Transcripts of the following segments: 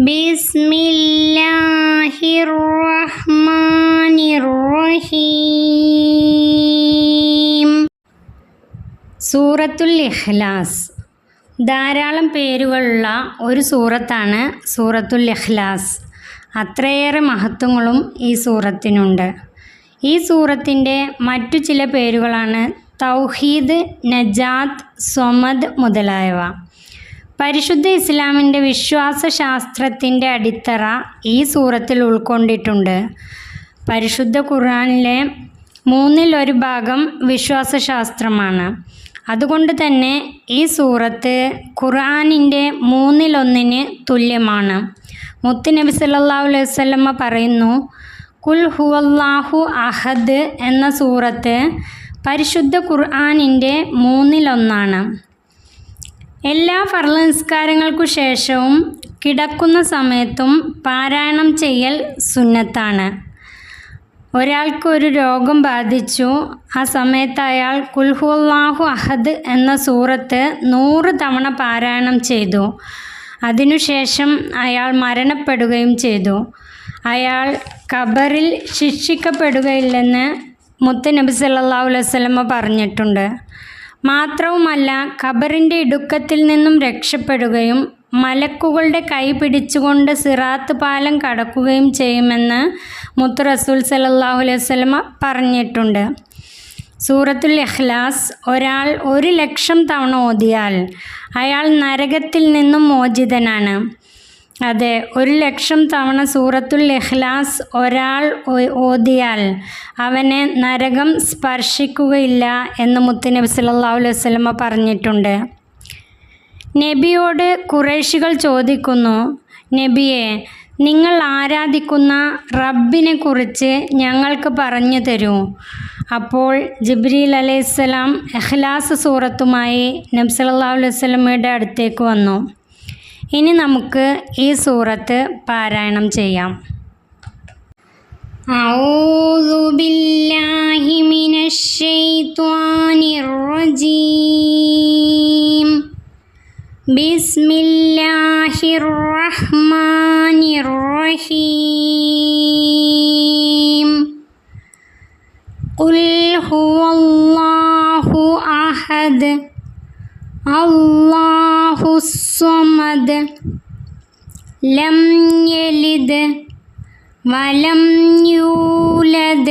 ബിസ്മില്ലാഹിറഹ്മാനിറഹീം സൂറത്തുൽ ഇഖ്ലാസ്. ധാരാളം പേരുകളുള്ള ഒരു സൂറത്താണ് സൂറത്തുൽ ഇഖ്ലാസ്. അത്രയേറെ മഹത്വങ്ങളും ഈ സൂറത്തിനുണ്ട്. ഈ സൂറത്തിന്റെ മറ്റു ചില പേരുകളാണ് തൗഹീദ് നജാത്ത് സൊമദ് മുതലായവ. പരിശുദ്ധ ഇസ്ലാമിന്റെ വിശ്വാസശാസ്ത്രത്തിന്റെ അടിത്തറ ഈ സൂറത്തിൽ ഉൾക്കൊണ്ടിട്ടുണ്ട്. പരിശുദ്ധ ഖുർആനിലെ മൂന്നിൽ ഒരു ഭാഗം വിശ്വാസശാസ്ത്രമാണ്. അതുകൊണ്ട് തന്നെ ഈ സൂറത്ത് ഖുർആാനിന്റെ മൂന്നിലൊന്നിന് തുല്യമാണ്. മുത്തുനബി സല്ലല്ലാഹു അലൈഹി വസല്ലമ പറയുന്നു കുൽ ഹുവല്ലാഹു അഹദ് എന്ന സൂറത്ത് പരിശുദ്ധ ഖുർആാനിന്റെ മൂന്നിലൊന്നാണ് എല്ലാ ഫർള ശേഷവും കിടക്കുന്ന സമയത്തും പാരായണം ചെയ്യൽ സുന്നത്താണ്. ഒരാൾക്ക് ഒരു രോഗം ബാധിച്ചു ആ സമയത്ത് അയാൾ കുൽഹുല്ലാഹു അഹദ് എന്ന സൂറത്ത് നൂറ് തവണ പാരായണം ചെയ്തു. അതിനുശേഷം അയാൾ മരണപ്പെടുകയും ചെയ്തു. അയാൾ ഖബറിൽ ശിക്ഷിക്കപ്പെടുകയില്ലെന്ന് മുത്ത് നബി സല്ലല്ലാഹു അലൈഹി വസല്ലമ പറഞ്ഞിട്ടുണ്ട്. മാത്രവുമല്ല ഖബറിന്റെ ഇടുക്കത്തിൽ നിന്നും രക്ഷപ്പെടുകയും മലക്കുകളുടെ കൈ പിടിച്ചുകൊണ്ട് സിറാത്ത് പാലം കടക്കുകയും ചെയ്യുമെന്ന് മുത്തു റസൂൽ സല്ലല്ലാഹു അലൈഹി വസല്ലമ പറഞ്ഞിട്ടുണ്ട്. സൂറത്തുൽ ഇഖ്ലാസ് ഒരാൾ ഒരു ലക്ഷം തവണ ഓതിയാൽ അയാൾ നരകത്തിൽ നിന്നും മോചിതനാണ്. അതെ ഒരു ലക്ഷം തവണ സൂറത്തുൽ ഇഖ്ലാസ് ഒരാൾ ഓതിയാൽ അവനെ നരകം സ്പർശിക്കുകയില്ല എന്ന് മുത്തുനബി സല്ലല്ലാഹു അലൈഹി വസല്ലമ പറഞ്ഞിട്ടുണ്ട്. നബിയോട് കുറേശികൾ ചോദിക്കുന്നു നബിയെ നിങ്ങൾ ആരാധിക്കുന്ന റബ്ബിനെ കുറിച്ച് ഞങ്ങൾക്ക് പറഞ്ഞു തരൂ അപ്പോൾ ജിബ്രീൽ അലൈഹിസ്സലാം ഇഖ്ലാസ് സൂറത്തുമായി നബി സല്ലല്ലാഹു അലൈഹി വസല്ലമയുടെ അടുത്തേക്ക് വന്നു. ഇനി നമുക്ക് ഈ സൂറത്ത് പാരായണം ചെയ്യാം أعوذ بالله من الشيطان الرجيم بسم الله الرحمن الرحيم قل هو الله أحد الله الصمد لم يلد ولم يولد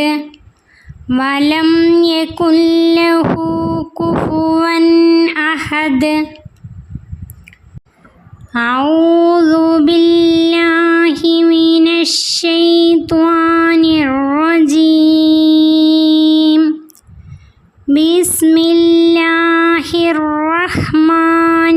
ولم يكن له كفوا أحد أعوذ بالله من الشيطان الرجيم بسم الله الرحمن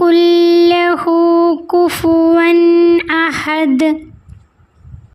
يكن له كفوا أحد.